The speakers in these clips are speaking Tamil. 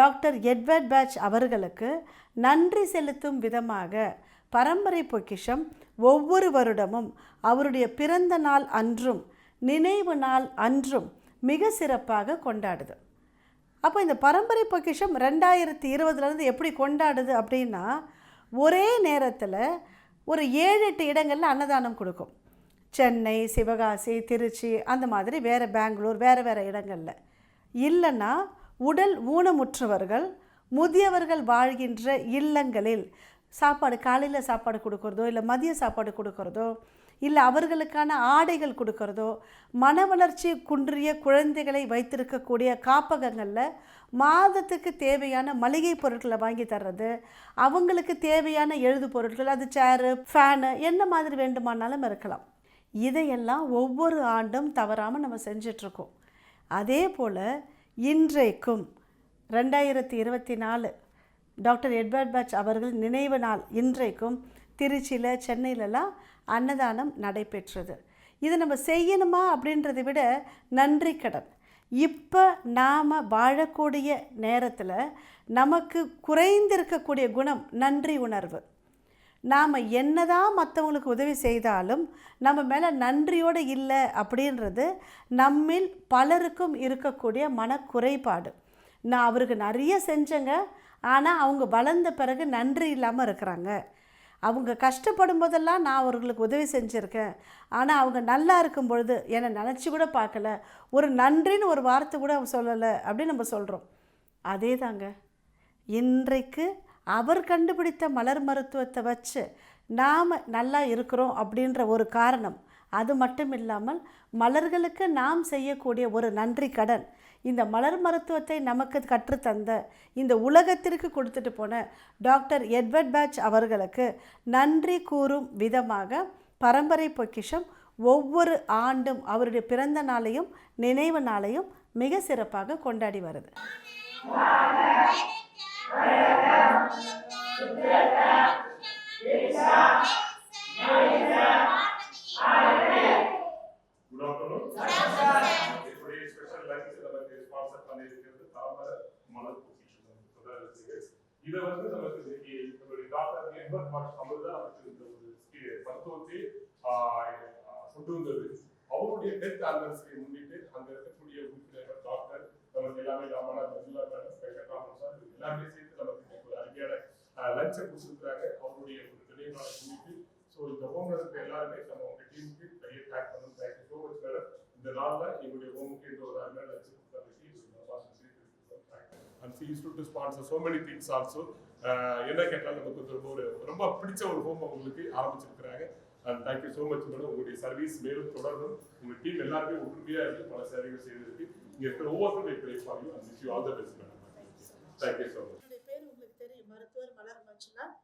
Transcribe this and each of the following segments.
டாக்டர் எட்வர்ட் பேட்ச் அவர்களுக்கு நன்றி செலுத்தும் விதமாக பரம்பரை பொக்கிஷம் ஒவ்வொரு வருடமும் அவருடைய பிறந்த நாள் அன்றும் நினைவு நாள் அன்றும் மிக சிறப்பாக கொண்டாடுது. அப்போ இந்த பரம்பரை பொக்கிஷம் ரெண்டாயிரத்தி இருபதுலேருந்து எப்படி கொண்டாடுது அப்படின்னா ஒரே நேரத்தில் ஒரு ஏழு எட்டு இடங்களில் அன்னதானம் கொடுக்கும். சென்னை சிவகாசி திருச்சி அந்த மாதிரி வேறு பெங்களூர் வேறு வேறு இடங்களில். இல்லைன்னா உடல் ஊனமுற்றவர்கள் முதியவர்கள் வாழ்கின்ற இல்லங்களில் சாப்பாடு காலையில் சாப்பாடு கொடுக்குறதோ இல்லை மதிய சாப்பாடு கொடுக்குறதோ இல்லை அவர்களுக்கான ஆடைகள் கொடுக்கறதோ மன வளர்ச்சி குன்றிய குழந்தைகளை வைத்திருக்கக்கூடிய காப்பகங்களில் மாதத்துக்கு தேவையான மளிகை பொருட்களை வாங்கி தர்றது அவங்களுக்கு தேவையான எழுது பொருட்கள் அது சேரு ஃபேனு என்ன மாதிரி வேண்டுமானாலும் இருக்கலாம். இதையெல்லாம் ஒவ்வொரு ஆண்டும் தவறாமல் நம்ம செஞ்சிட்ருக்கோம். அதே போல் இன்றைக்கும் ரெண்டாயிரத்தி இருபத்தி நாலு டாக்டர் எட்வர்ட் பட்ச் அவர்கள் நினைவு நாள் இன்றைக்கும் திருச்சியில் சென்னையிலலாம் அன்னதானம் நடைபெற்றது. இது நம்ம செய்யணுமா அப்படின்றத விட நன்றி கடன். இப்போ நாம் வாழக்கூடிய நேரத்தில் நமக்கு குறைந்திருக்கக்கூடிய குணம் நன்றி உணர்வு. நாம் என்னதான் மற்றவங்களுக்கு உதவி செய்தாலும் நம்ம மேலே நன்றியோடு இல்லை அப்படின்றது நம்மில் பலருக்கும் இருக்கக்கூடிய மனக்குறைபாடு. நான் அவருக்கு நிறைய செஞ்சேங்க. ஆனால் அவங்க வளர்ந்த பிறகு நன்றி இல்லாமல் இருக்கிறாங்க. அவங்க கஷ்டப்படும் போதெல்லாம் நான் அவர்களுக்கு உதவி செஞ்சுருக்கேன். ஆனால் அவங்க நல்லா இருக்கும் பொழுது என்னை நினச்சி கூட பார்க்கல. ஒரு நன்றின்னு ஒரு வார்த்தை கூட அவங்க சொல்லலை அப்படின்னு நம்ம சொல்கிறோம் அதே தாங்க இன்றைக்கு அவர் கண்டுபிடித்த மலர் மருத்துவத்தை வச்சு நாம் நல்லா இருக்கிறோம் அப்படின்ற ஒரு காரணம். அது மட்டும் இல்லாமல் மலர்களுக்கு நாம் செய்யக்கூடிய ஒரு நன்றி கடன். இந்த மலர் மருத்துவத்தை நமக்கு கற்றுத்தந்த இந்த உலகத்திற்கு கொடுத்துட்டு போன டாக்டர் எட்வர்ட் பேட்ச் அவர்களுக்கு நன்றி கூறும் விதமாக பரம்பரை பொக்கிஷம் ஒவ்வொரு ஆண்டும் அவருடைய பிறந்த நாளையும் நினைவு நாளையும் மிக சிறப்பாக கொண்டாடி வருது. குட் ஆஃப்டர்நூன் என்னுடைய ஸ்பெஷல் லஞ்ச் நமக்கு ஸ்பான்சர் பண்ணியிருக்கிறது தாமர மலர் பொக்கிஷன் சொல்றாரு இதை வந்து நமக்கு இன்னைக்கு நம்மளுடைய டாக்டர் எட்வர்ட் மார்க் அவர் தான் நமக்கு இந்த ஒரு ski- மருத்துவத்தை ஆஹ், ஆஹ், கொண்டு வந்தது அவருடைய டெத் ஆனிவர்சரி முன்னிட்டு அங்க இருக்கக்கூடிய உறுப்பினர்கள் டாக்டர் நமக்கு எல்லாமே ராமனா மஜுலா மேடம் வெங்கட்ராமன் சார் எல்லாமே சேர்த்து நமக்கு இன்னைக்கு ஒரு அருமையான லஞ்சை கொடுத்துருக்காங்க. அவருடைய ஒரு நினைவு குறித்து ஸோ இந்த ஹோம்ல இருக்க எல்லாருமே நம்ம உங்க டீமுக்கு பெரிய டேக் பண்ணணும். தேங்க்யூ ஸோ மச் மேடம் இந்த நாளில் எங்களுடைய ஹோமுக்கு இந்த ஒரு அருமையான லஞ்சை கொடுத்ததுக்கு and use to sponsor so many things also என்ன கேட்டாலும் நமக்கு ரொம்ப ஒரு ரொம்ப பிடிச்ச ஒரு ஹோம் அவங்களுக்கு ஆரம்பிச்சிருக்கிறாங்க. And thank you so much madam உங்களுடைய சர்வீஸ் மேலும் தொடரும் உங்க டீம் எல்லாருமே ஒற்றுமையா இருந்து பல சேவைகள் செய்திருக்கு இங்கே இருக்கிற ஒவ்வொருத்தரும் pray for you and wish you all the best madam thank you so much என்னுடைய பேர் உங்களுக்கு தெரியும் மருத்துவர்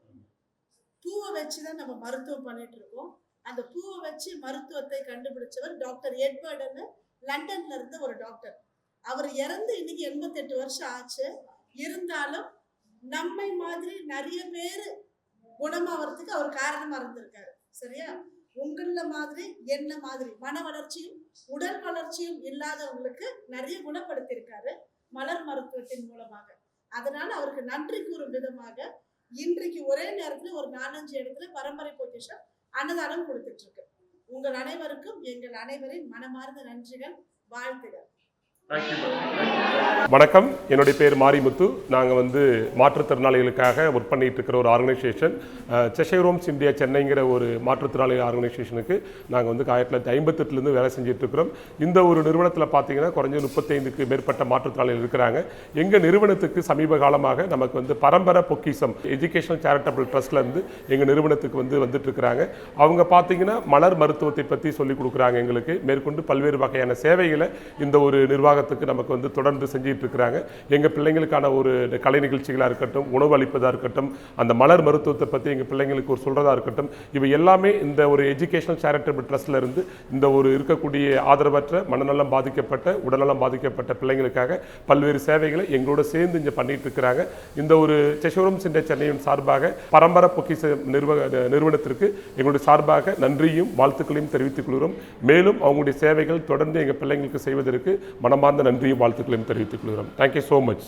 பூவை வச்சு தான் நம்ம மருத்துவம் பண்ணிட்டு இருக்கோம். அந்த பூவை வச்சு மருத்துவத்தை கண்டுபிடிச்சவர் டாக்டர் எட்வர்டுன்னு லண்டன்ல இருந்த ஒரு டாக்டர். அவர் இறந்து இன்னைக்கு எண்பத்தெட்டு வருஷம் ஆச்சு. இருந்தாலும் நம்மை மாதிரி நிறைய பேர் குணமாகறதுக்கு அவர் காரணமா இருந்திருக்காரு. சரியா? உங்கள மாதிரி என்ன மாதிரி மன வளர்ச்சியும் உடல் வளர்ச்சியும் இல்லாதவங்களுக்கு நிறைய குணப்படுத்தியிருக்காரு மலர் மருத்துவத்தின் மூலமாக. அதனால அவருக்கு நன்றி கூறும் விதமாக இன்றைக்கு ஒரே நேரத்துல ஒரு நாலஞ்சு இடத்துல பரம்பரை பொக்கிஷம் அன்னதானம் கொடுத்துட்டு இருக்கு. உங்கள் அனைவருக்கும் எங்கள் அனைவரின் மனமார்ந்த நன்றிகள் வாழ்த்துகள். வணக்கம். என்னுடைய பேர் மாரிமுத்து. நாங்கள் வந்து மாற்றுத்திறனாளிகளுக்காக ஒர்க் பண்ணிகிட்டு இருக்கிற ஒரு ஆர்கனைசேஷன் செஷைரோம்ஸ் இந்தியா சென்னைங்கிற ஒரு மாற்றுத்திறனாளி ஆர்கனைசேஷனுக்கு நாங்கள் வந்து ஆயிரத்தி தொள்ளாயிரத்தி ஐம்பத்தெட்டுலேருந்து வேலை செஞ்சுட்ருக்கிறோம் இந்த ஒரு நிறுவனத்தில் பார்த்தீங்கன்னா குறைஞ்ச முப்பத்தைந்துக்கு மேற்பட்ட மாற்றுத்திறனாளிகள் இருக்கிறாங்க. எங்கள் நிறுவனத்துக்கு சமீப காலமாக நமக்கு வந்து பரம்பரை பொக்கிசம் எஜுகேஷனல் சேரிட்டபிள் ட்ரஸ்ட்லேருந்து எங்கள் நிறுவனத்துக்கு வந்து வந்துட்டுருக்கிறாங்க அவங்க பார்த்தீங்கன்னா மலர் மருத்துவத்தை பற்றி சொல்லிக் கொடுக்குறாங்க எங்களுக்கு. மேற்கொண்டு பல்வேறு வகையான சேவைகளை இந்த ஒரு நிர்வாகத்துக்கு நமக்கு வந்து தொடர்ந்து செஞ்சுட்டு இருக்கிறாங்க. எங்கள் பிள்ளைங்களுக்கான ஒரு கலை நிகழ்ச்சிகளாக இருக்கட்டும் உணவு அளிப்பதாக இருக்கட்டும் அந்த மலர் மருத்துவத்தை பற்றி எங்கள் பிள்ளைங்களுக்கு ஒரு சொல்கிறதா இருக்கட்டும் இவை எல்லாமே இந்த ஒரு எஜுகேஷனல் சேரிட்டபிள் இருந்து இந்த ஒரு இருக்கக்கூடிய ஆதரவற்ற மனநலம் பாதிக்கப்பட்ட உடல்நலம் பாதிக்கப்பட்ட பிள்ளைங்களுக்காக பல்வேறு சேவைகளை எங்களோட சேர்ந்து இங்கே பண்ணிட்டு இருக்கிறாங்க. இந்த ஒரு செஷோரம் சென்ற சென்னையின் சார்பாக பரம்பரை பொக்கிச நிறுவ நிறுவனத்திற்கு எங்களுடைய சார்பாக நன்றியும் வாழ்த்துக்களையும் தெரிவித்துக் கொள்கிறோம். மேலும் அவங்களுடைய சேவைகள் தொடர்ந்து எங்கள் பிள்ளைங்களுக்கு செய்வதற்கு மனமார்ந்த நன்றியும் வாழ்த்துக்களையும் தெரிவித்துக் கொள்கிறோம். தேங்க்யூ ஸோ மச்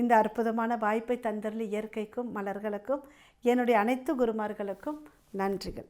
இந்த அற்புதமான வாய்ப்பை தந்தருளி இயற்கைக்கும் மலர்களுக்கும் என்னுடைய அனைத்து குருமார்களுக்கும் நன்றிகள்.